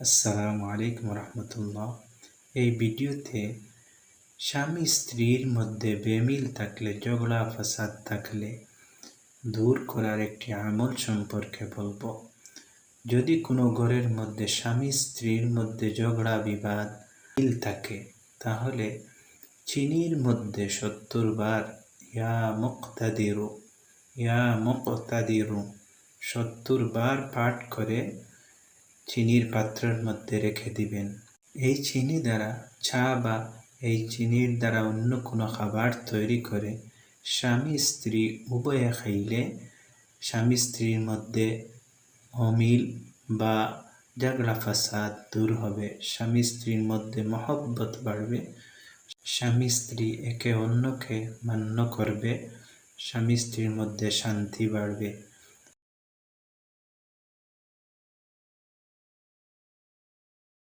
আসসালামু আলাইকুম রহমতুল্লাহ। এই ভিডিওতে স্বামী স্ত্রীর মধ্যে বেমিল থাকলে, ঝগড়া, ফাসাদ থাকলে দূর করার একটি আমল সম্পর্কে বলব। যদি কোনো ঘরের মধ্যে স্বামী স্ত্রীর মধ্যে ঝগড়া, বিবাদ মিল থাকে, তাহলে চিনির মধ্যে সত্তর বার ইয়া মুক্তাদিরু ইয়া মুক্তাদিরু সত্তর বার পাঠ করে চিনির পাত্রের মধ্যে রেখে দিবেন। এই চিনি দ্বারা চা বা এই চিনির দ্বারা অন্য কোনো খাবার তৈরি করে স্বামী স্ত্রী উভয়ে খাইলে স্বামী স্ত্রীর মধ্যে অমিল বা ঝগড়া ফাসাদ দূর হবে। স্বামী স্ত্রীর মধ্যে মহব্বত বাড়বে। স্বামী স্ত্রী একে অন্যকে মান্য করবে। স্বামী স্ত্রীর মধ্যে শান্তি বাড়বে।